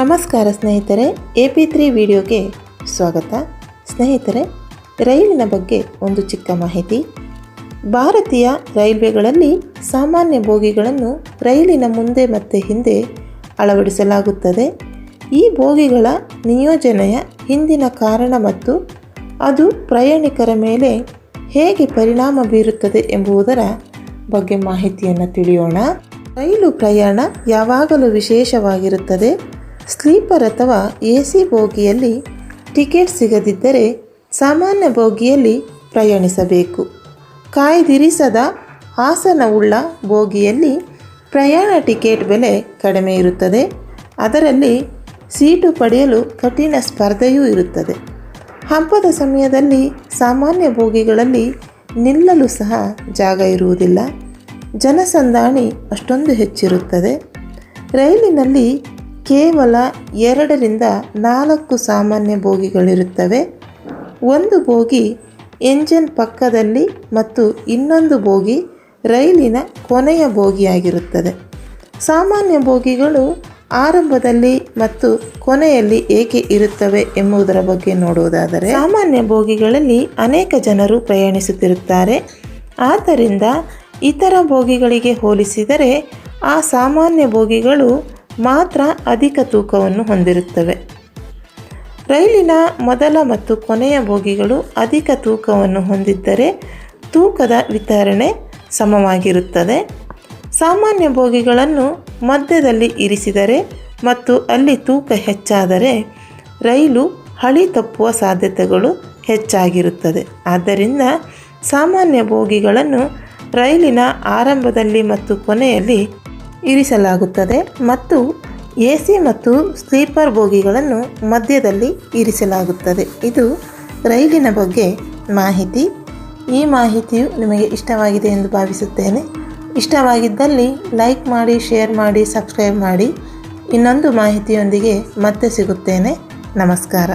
ನಮಸ್ಕಾರ ಸ್ನೇಹಿತರೆ, A P three ವಿಡಿಯೋಗೆ ಸ್ವಾಗತ. ಸ್ನೇಹಿತರೆ, ರೈಲಿನ ಬಗ್ಗೆ ಒಂದು ಚಿಕ್ಕ ಮಾಹಿತಿ. ಭಾರತೀಯ ರೈಲ್ವೆಗಳಲ್ಲಿ ಸಾಮಾನ್ಯ ಬೋಗಿಗಳನ್ನು ರೈಲಿನ ಮುಂದೆ ಮತ್ತು ಹಿಂದೆ ಅಳವಡಿಸಲಾಗುತ್ತದೆ. ಈ ಬೋಗಿಗಳ ನಿಯೋಜನೆಯ ಹಿಂದಿನ ಕಾರಣ ಮತ್ತು ಅದು ಪ್ರಯಾಣಿಕರ ಮೇಲೆ ಹೇಗೆ ಪರಿಣಾಮ ಬೀರುತ್ತದೆ ಎಂಬುದರ ಬಗ್ಗೆ ಮಾಹಿತಿಯನ್ನು ತಿಳಿಯೋಣ. ರೈಲು ಪ್ರಯಾಣ ಯಾವಾಗಲೂ ವಿಶೇಷವಾಗಿರುತ್ತದೆ. ಸ್ಲೀಪರ್ ಅಥವಾ ಎ ಸಿ ಬೋಗಿಯಲ್ಲಿ ಟಿಕೆಟ್ ಸಿಗದಿದ್ದರೆ ಸಾಮಾನ್ಯ ಬೋಗಿಯಲ್ಲಿ ಪ್ರಯಾಣಿಸಬೇಕು. ಕಾಯ್ದಿರಿಸದ ಆಸನವುಳ್ಳ ಬೋಗಿಯಲ್ಲಿ ಪ್ರಯಾಣ ಟಿಕೆಟ್ ಬೆಲೆ ಕಡಿಮೆ ಇರುತ್ತದೆ. ಅದರಲ್ಲಿ ಸೀಟು ಪಡೆಯಲು ಕಠಿಣ ಸ್ಪರ್ಧೆಯೂ ಇರುತ್ತದೆ. ಹಬ್ಬದ ಸಮಯದಲ್ಲಿ ಸಾಮಾನ್ಯ ಬೋಗಿಗಳಲ್ಲಿ ನಿಲ್ಲಲು ಸಹ ಜಾಗ ಇರುವುದಿಲ್ಲ. ಜನಸಂದಾಣಿ ಅಷ್ಟೊಂದು ಹೆಚ್ಚಿರುತ್ತದೆ. ರೈಲಿನಲ್ಲಿ ಕೇವಲ ಎರಡರಿಂದ ನಾಲ್ಕು ಸಾಮಾನ್ಯ ಬೋಗಿಗಳಿರುತ್ತವೆ. ಒಂದು ಬೋಗಿ ಎಂಜಿನ್ ಪಕ್ಕದಲ್ಲಿ ಮತ್ತು ಇನ್ನೊಂದು ಬೋಗಿ ರೈಲಿನ ಕೊನೆಯ ಬೋಗಿಯಾಗಿರುತ್ತದೆ. ಸಾಮಾನ್ಯ ಬೋಗಿಗಳು ಆರಂಭದಲ್ಲಿ ಮತ್ತು ಕೊನೆಯಲ್ಲಿ ಏಕೆ ಇರುತ್ತವೆ ಎಂಬುದರ ಬಗ್ಗೆ ನೋಡುವುದಾದರೆ, ಸಾಮಾನ್ಯ ಬೋಗಿಗಳಲ್ಲಿ ಅನೇಕ ಜನರು ಪ್ರಯಾಣಿಸುತ್ತಿರುತ್ತಾರೆ. ಆದ್ದರಿಂದ ಇತರ ಬೋಗಿಗಳಿಗೆ ಹೋಲಿಸಿದರೆ ಆ ಸಾಮಾನ್ಯ ಬೋಗಿಗಳು ಮಾತ್ರ ಅಧಿಕ ತೂಕವನ್ನು ಹೊಂದಿರುತ್ತವೆ. ರೈಲಿನ ಮೊದಲ ಮತ್ತು ಕೊನೆಯ ಬೋಗಿಗಳು ಅಧಿಕ ತೂಕವನ್ನು ಹೊಂದಿದ್ದರೆ ತೂಕದ ವಿತರಣೆ ಸಮವಾಗಿರುತ್ತದೆ. ಸಾಮಾನ್ಯ ಬೋಗಿಗಳನ್ನು ಮಧ್ಯದಲ್ಲಿ ಇರಿಸಿದರೆ ಮತ್ತು ಅಲ್ಲಿ ತೂಕ ಹೆಚ್ಚಾದರೆ ರೈಲು ಹಳಿ ತಪ್ಪುವ ಸಾಧ್ಯತೆಗಳು ಹೆಚ್ಚಾಗಿರುತ್ತದೆ. ಆದ್ದರಿಂದ ಸಾಮಾನ್ಯ ಬೋಗಿಗಳನ್ನು ರೈಲಿನ ಆರಂಭದಲ್ಲಿ ಮತ್ತು ಕೊನೆಯಲ್ಲಿ ಇರಿಸಲಾಗುತ್ತದೆ ಮತ್ತು ಎ ಸಿ ಮತ್ತು ಸ್ಲೀಪರ್ ಬೋಗಿಗಳನ್ನು ಮಧ್ಯದಲ್ಲಿ ಇರಿಸಲಾಗುತ್ತದೆ. ಇದು ರೈಲಿನ ಬಗ್ಗೆ ಮಾಹಿತಿ. ಈ ಮಾಹಿತಿಯು ನಿಮಗೆ ಇಷ್ಟವಾಗಿದೆ ಎಂದು ಭಾವಿಸುತ್ತೇನೆ. ಇಷ್ಟವಾಗಿದ್ದಲ್ಲಿ ಲೈಕ್ ಮಾಡಿ, ಶೇರ್ ಮಾಡಿ, ಸಬ್ಸ್ಕ್ರೈಬ್ ಮಾಡಿ. ಇನ್ನೊಂದು ಮಾಹಿತಿಯೊಂದಿಗೆ ಮತ್ತೆ ಸಿಗುತ್ತೇನೆ. ನಮಸ್ಕಾರ.